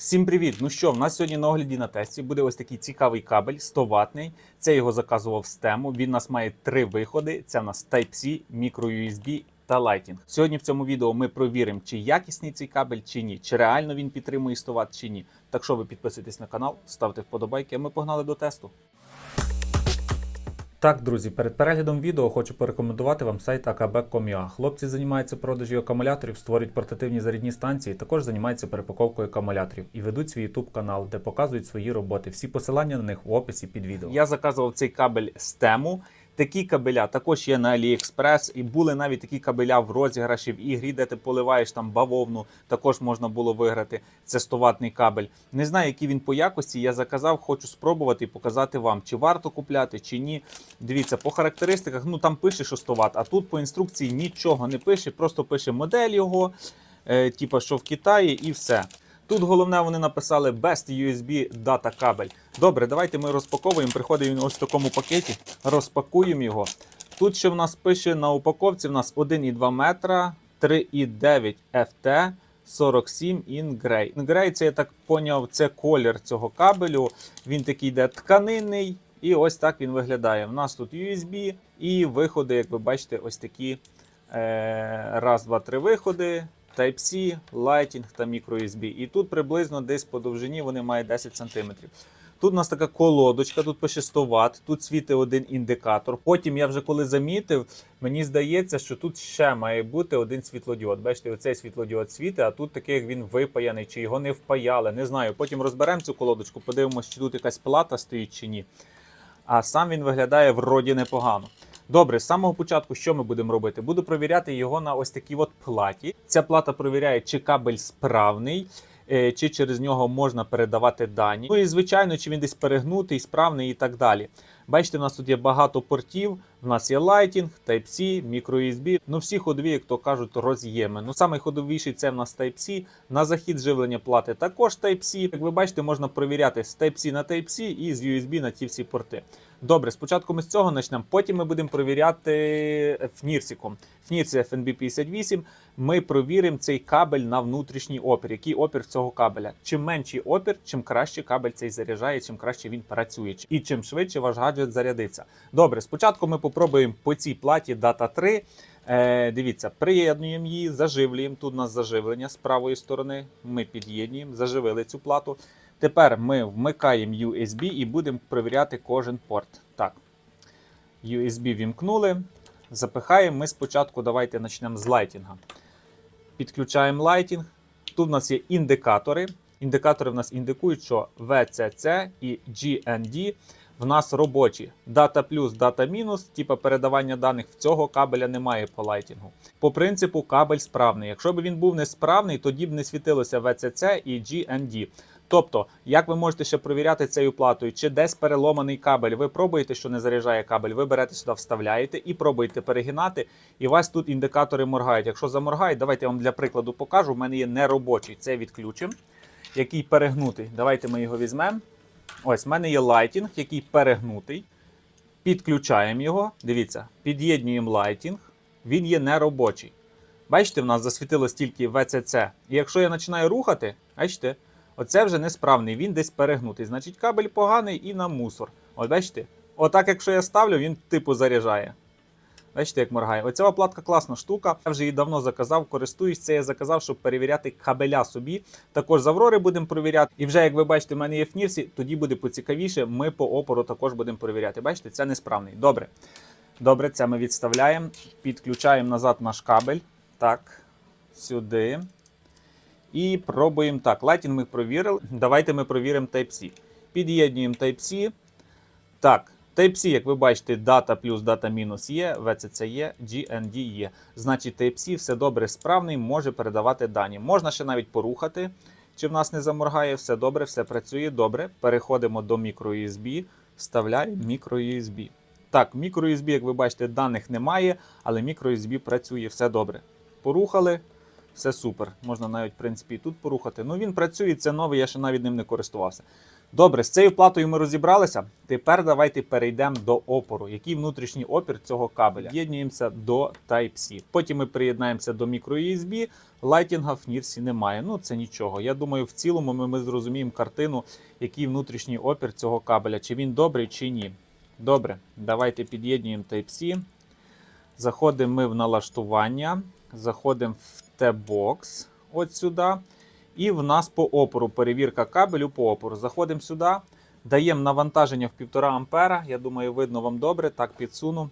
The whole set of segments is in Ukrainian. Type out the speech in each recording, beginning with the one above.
Всім привіт! Ну що, в нас сьогодні на огляді на тесті буде ось такий цікавий кабель 100 ватний. Це його заказував стему. Він у нас має три виходи: це у нас Type-C, microUSB та Lighting. Сьогодні в цьому відео ми провіримо, чи якісний цей кабель, чи ні, чи реально він підтримує 100 Вт, чи ні. Так що ви підписуйтесь на канал, ставте вподобайки, а ми погнали до тесту. Так, друзі, перед переглядом відео хочу порекомендувати вам сайт akb.com.ua. Хлопці займаються продажі акумуляторів, створюють портативні зарядні станції, також займаються перепаковкою акумуляторів і ведуть свій YouTube канал, де показують свої роботи. Всі посилання на них в описі під відео. Я заказував цей кабель з тему. Такі кабеля також є на AliExpress, і були навіть такі кабеля в розіграші в ігрі, де ти поливаєш там бавовну, також можна було виграти. Це 100 ватний кабель. Не знаю, який він по якості. Я заказав, хочу спробувати і показати вам, чи варто купляти, чи ні. Дивіться, по характеристиках, ну там пише, що 100 Вт, а тут по інструкції нічого не пише, просто пише модель його, е, типа що в Китаї, і все. Тут головне, вони написали Best USB Data кабель. Добре, давайте ми розпаковуємо. Приходить він ось в такому пакеті. Розпакуємо його. Тут ще в нас пише на упаковці: в нас 1,2 метра, 3,9 FT. 47 in Grey. In Grey, це я так поняв, це колір цього кабелю. Він такий йде тканинний, і ось так він виглядає. У нас тут USB і виходи, як ви бачите, ось такі. Е, раз, два, три виходи. Type-C, Lighting та microUSB. І тут приблизно десь по довжині вони мають 10 см. Тут у нас така колодочка, тут пише 100 Вт, тут світить один індикатор. Потім я вже коли замітив, мені здається, що тут ще має бути один світлодіод. Бачите, оцей світлодіод світить, а тут такий, як він випаяний, чи його не впаяли. Не знаю. Потім розберемо цю колодочку, подивимося, чи тут якась плата стоїть чи ні. А сам він виглядає вроді непогано. Добре, з самого початку, що ми будемо робити? Буду провіряти його на ось такій от платі. Ця плата провіряє, чи кабель справний, е, чи через нього можна передавати дані. Ну і звичайно, чи він десь перегнутий, справний і так далі. Бачите, у нас тут є багато портів. У нас є Lighting, Type-C, microUSB. Ну всі ходові, як то кажуть, роз'єми. Ну найходовіший це в нас Type-C. На захід живлення плати також Type-C. Як ви бачите, можна провіряти з Type-C на Type-C і з USB на ті всі порти. Добре, спочатку ми з цього почнемо. Потім ми будемо провіряти фнірсіком. Фнірсі FNB58. Ми провіримо цей кабель на внутрішній опір. Який опір цього кабеля? Чим менший опір, чим краще кабель цей заряджає, чим краще він працює. І чим швидше ваш гаджет зарядиться. Добре, спочатку ми попробуємо по цій платі Data 3. Е, Дивіться, приєднуємо її, заживлюємо. Тут у нас заживлення з правої сторони. Ми під'єднуємо, заживили цю плату. Tепер ми вмикаємо USB і будемо перевіряти кожен порт. Так, USB вімкнули. Запихаємо. Ми спочатку давайте почнемо з лайтінга. Підключаємо лайтінг. Тут у нас є індикатори. Індикатори в нас індикують, що VCC і GND в нас робочі. Дата плюс, дата мінус, типа передавання даних в цього кабеля немає по лайтінгу. По принципу, кабель справний. Якщо б він був несправний, тоді б не світилося VCC і GND. Тобто, як ви можете ще провіряти цією платою, чи десь переломаний кабель, ви пробуєте, що не заряджає кабель, ви берете сюди, вставляєте і пробуєте перегинати, і вас тут індикатори моргають. Якщо заморгають, давайте я вам для прикладу покажу. У мене є неробочий, це відключимо, який перегнутий. Давайте ми його візьмемо. Ось, в мене є лайтінг, який перегнутий. Підключаємо його. Дивіться, під'єднуємо лайтінг, він є неробочий. Бачите, в нас засвітилось тільки ВЦЦ. І якщо я починаю рухати, бачите, Оце вже несправний, він десь перегнутий. Значить, кабель поганий і на мусор. От бачите? Отак, якщо я ставлю, він типу заряджає. Бачите, як моргає. Оця оплатка класна штука. Я вже її давно заказав, користуюсь. Це я заказав, щоб перевіряти кабеля собі. Також з Аврори будемо перевіряти. І вже, як ви бачите, в мене є в тоді буде поцікавіше. Ми по опору також будемо перевіряти. Бачите, це несправний. Добре. Добре, це ми відставляємо. Підключаємо назад наш кабель. Так, сюди. І пробуємо так. Lighting ми провірили. Давайте ми провіримо Type-C. Під'єднуємо Type-C. Так, Type-C, як ви бачите, дата плюс дата мінус є, VCC є, GND є. Значить, Type-C все добре справний, може передавати дані. Можна ще навіть порухати, чи в нас не заморгає, все добре, все працює добре. Переходимо до microUSB, вставляємо microUSB. Так, microUSB, як ви бачите, даних немає, але microUSB працює все добре. Порухали. Все супер. Можна навіть, в принципі, і тут порухати. Ну він працює, це новий, я ще навіть ним не користувався. Добре, з цією платою ми розібралися. Тепер давайте перейдемо до опору. Який внутрішній опір цього кабеля? Єднуємося до Type-C. Потім ми приєднаємося до microUSB. Лайтінга в Нірсі немає. Ну це нічого. Я думаю, в цілому ми, ми зрозуміємо картину, який внутрішній опір цього кабеля, чи він добрий, чи ні. Добре, давайте під'єднуємо Type-C. Заходимо ми в налаштування, заходимо в T-Box от сюди. І в нас по опору перевірка кабелю по опору. Заходимо сюди, даємо навантаження в 1,5 ампера. Я думаю, видно вам добре. Так, підсуну.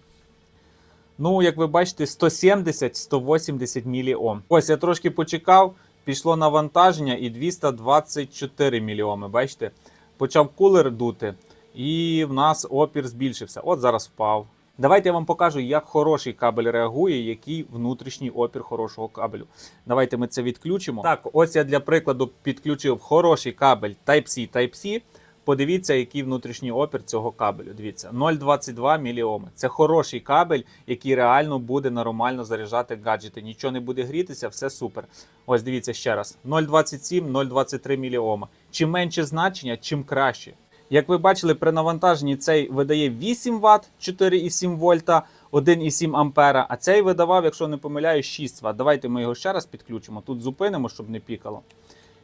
Ну, як ви бачите, 170-180 міліом. Ось я трошки почекав, пішло навантаження і 224 міліоми. Бачите? Почав кулер дути, і в нас опір збільшився. От зараз впав. Давайте я вам покажу, як хороший кабель реагує, який внутрішній опір хорошого кабелю. Давайте ми це відключимо. Так, ось я для прикладу підключив хороший кабель Type-C Type-C. Подивіться, який внутрішній опір цього кабелю. Дивіться, 0,22 міліоми. Це хороший кабель, який реально буде нормально заряджати гаджети. Нічого не буде грітися, все супер. Ось дивіться ще раз: 0,27, 0,23 міліома. Чим менше значення, чим краще. Як ви бачили, при навантаженні цей видає 8 Вт, 4,7 вольта, 1,7 ампера, а цей видавав, якщо не помиляюсь, 6 Вт. Давайте ми його ще раз підключимо. Тут зупинимо, щоб не пікало.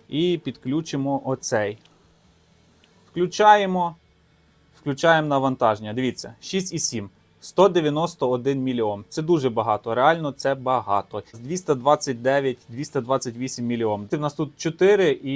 І підключимо оцей. Включаємо. Включаємо навантаження. Дивіться, 6,7. 191 мільйон. Це дуже багато. Реально це багато. 229, 228 мільйон. У нас тут 4 і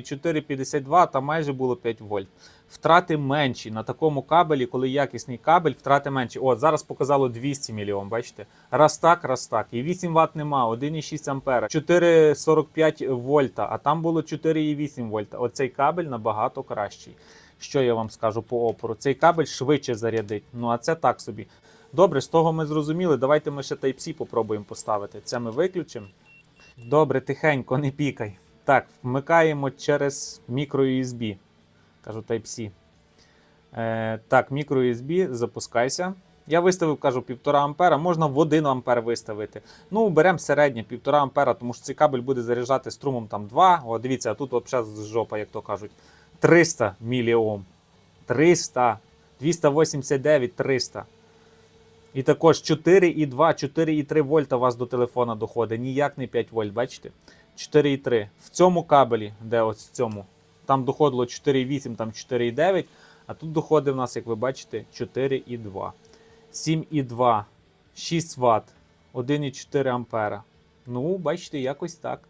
4,52, там майже було 5 вольт. Втрати менші на такому кабелі, коли якісний кабель, втрати менші. От зараз показало 200 мільйон. Бачите? Раз так, раз так. І 8 Вт нема, 1,6 ампера, 4,45 вольта, а там було 4,8 вольта. Оцей кабель набагато кращий. Що я вам скажу по опору? Цей кабель швидше зарядить. Ну а це так собі. Добре, з того ми зрозуміли. Давайте ми ще Type-C попробуємо поставити. Це ми виключимо. Добре, тихенько, не пікай. Так, вмикаємо через microUSB. Кажу Type-C. Е, так, microUSB, запускайся. Я виставив, кажу, 1,5 ампера, можна в 1 ампер виставити. Ну, беремо середнє 1,5 ампера, тому що цей кабель буде заряджати струмом там 2. О, дивіться, а тут взагалі жопа, як то кажуть. 300 міліом. 300, 289, 300. І також 4,2, 4,3 вольта у вас до телефона доходить. Ніяк не 5 вольт, бачите? 4,3. В цьому кабелі, де ось в цьому, там доходило 4,8, там 4,9. А тут доходить в нас, як ви бачите, 4,2. 7,2, 6 Вт, 1,4 ампера. Ну, бачите, якось так.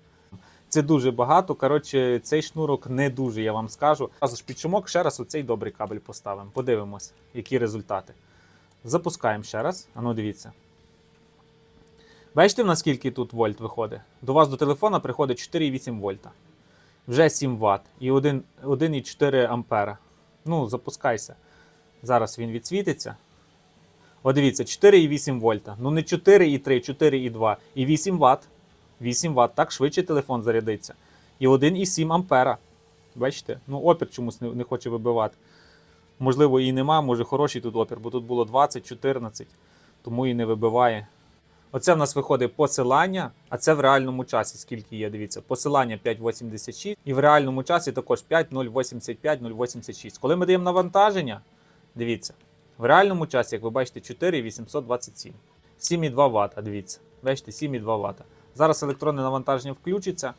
Це дуже багато. Коротше, цей шнурок не дуже, я вам скажу. Разу ж під шумок ще раз оцей добрий кабель поставимо. Подивимось, які результати. Запускаємо ще раз. Ану, дивіться. Бачите, наскільки тут вольт виходить? До вас до телефона приходить 4,8 вольта. Вже 7 Вт і 1,4 ампера. Ну, запускайся. Зараз він відсвітиться. О, дивіться, 4,8 вольта. Ну не 4,3, 4,2 і 8 Вт. 8 Вт, так швидше телефон зарядиться. І 1,7 ампера. Бачите? Ну, опір чомусь не, не хоче вибивати. Можливо, і нема, може хороший тут опір, бо тут було 20-14, тому і не вибиває. Оце в нас виходить посилання, а це в реальному часі, скільки є, дивіться, посилання 5,86 і в реальному часі також 5,085, 0,86. Коли ми даємо навантаження, дивіться, в реальному часі, як ви бачите, 4,827. 7,2 Вт, дивіться. Бачите, 7,2 Вт. Зараз електронне навантаження включиться.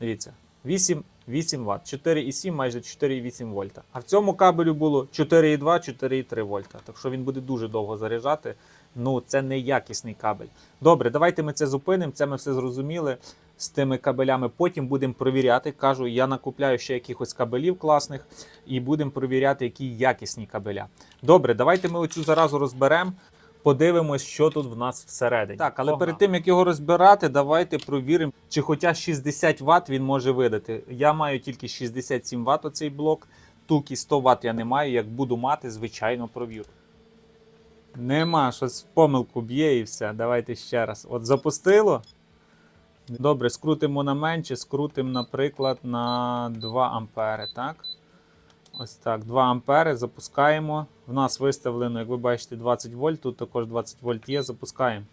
Дивіться, 8, 8 Вт, 4,7, майже 4,8 вольта. А в цьому кабелю було 4,2, 4,3 вольта. Так що він буде дуже довго заряджати. Ну, це не якісний кабель. Добре, давайте ми це зупинимо. Це ми все зрозуміли з тими кабелями. Потім будемо провіряти. Кажу, я накупляю ще якихось кабелів класних і будемо провіряти, які якісні кабеля. Добре, давайте ми оцю заразу розберемо. Подивимось, що тут в нас всередині. Так, але перед тим як його розбирати, давайте провіримо, чи хоча 60 Вт він може видати. Я маю тільки 67 Вт оцей блок, туки 100 Вт я не маю. Як буду мати, звичайно провірю. Нема, щось в помилку б'є і все. Давайте ще раз. От запустило. Добре, скрутимо на менше, скрутимо, наприклад, на 2 ампери, так? Ось так, 2 ампери, запускаємо. В нас виставлено, як ви бачите, 20 вольт, тут також 20 вольт є, запускаємо.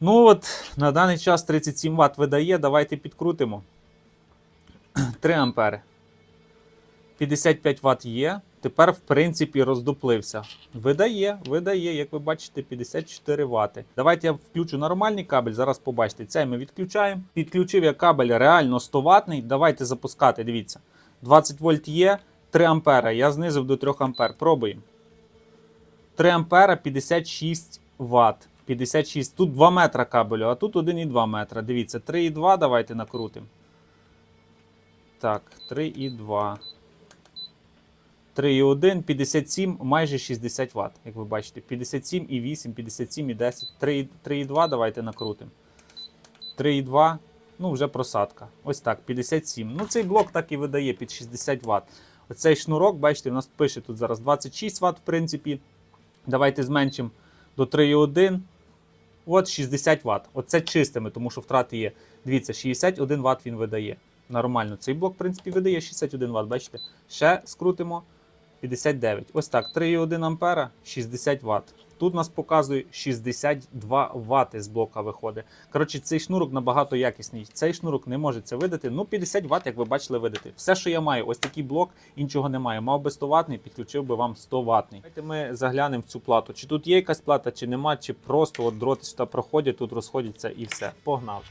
Ну от, на даний час 37 Вт видає. Давайте підкрутимо. 3 ампери. 55 Вт є. Тепер, в принципі, роздуплився. Видає, видає, як ви бачите, 54 Вт. Давайте я включу нормальний кабель. Зараз побачите. Цей ми відключаємо. Підключив я кабель реально 100 ватний. Давайте запускати. Дивіться. 20 вольт є, 3 ампера. Я знизив до 3 ампер. Пробуємо. 3 ампера 56 Вт. 56. Тут 2 метра кабелю, а тут 1,2 метра. Дивіться, 3,2 давайте накрутимо. Так, 3,2. 3,1, 57, майже 60 Вт, як ви бачите. 57,8, 57,10, 3,2 давайте накрутимо. 3,2, ну вже просадка. Ось так, 57. Ну цей блок так і видає під 60 Вт. Оцей шнурок, бачите, у нас пише тут зараз 26 Вт, в принципі. Давайте зменшимо до 3,1. От 60 Вт. Оце чистими, тому що втрати є. Дивіться, 61 Вт він видає. Нормально. Цей блок, в принципі, видає 61 Вт. Бачите? Ще скрутимо 59. Ось так. 3,1 ампера, 60 Вт. Тут нас показує 62 Вт з блока виходить. Коротше, цей шнурок набагато якісний. Цей шнурок не може це видати. Ну, 50 Вт, як ви бачили, видати. Все, що я маю, ось такий блок, іншого немає. Мав би 100 ватний, підключив би вам 100 ватний. Давайте ми заглянемо в цю плату. Чи тут є якась плата, чи нема, чи просто от дроти сюди проходять, тут розходяться і все. Погнали.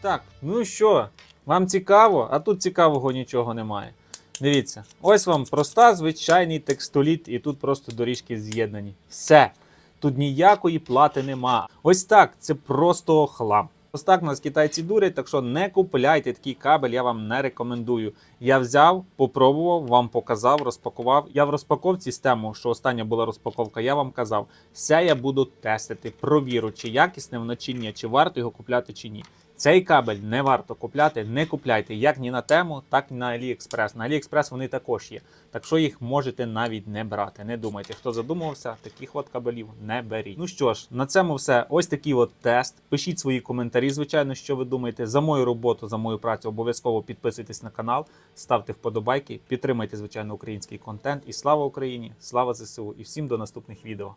Так, ну що, вам цікаво, а тут цікавого нічого немає. Дивіться, ось вам проста, звичайний текстоліт, і тут просто доріжки з'єднані. Все. Тут ніякої плати нема. Ось так, це просто хлам. Ось так нас китайці дурять, так що не купляйте такий кабель, я вам не рекомендую. Я взяв, попробував, вам показав, розпакував. Я в розпаковці з тему, що остання була розпаковка, я вам казав, все я буду тестити, провірю, чи якісне воно чи ні, чи варто його купляти чи ні. Цей кабель не варто купляти, не купляйте як ні на тему, так і на AliExpress. На AliExpress вони також є. Так що їх можете навіть не брати. Не думайте, хто задумувався, таких от кабелів не беріть. Ну що ж, на цьому все. Ось такий от тест. Пишіть свої коментарі, звичайно, що ви думаєте. За мою роботу, за мою працю обов'язково підписуйтесь на канал, ставте вподобайки, підтримайте, звичайно, український контент. І слава Україні! Слава ЗСУ! І всім до наступних відео.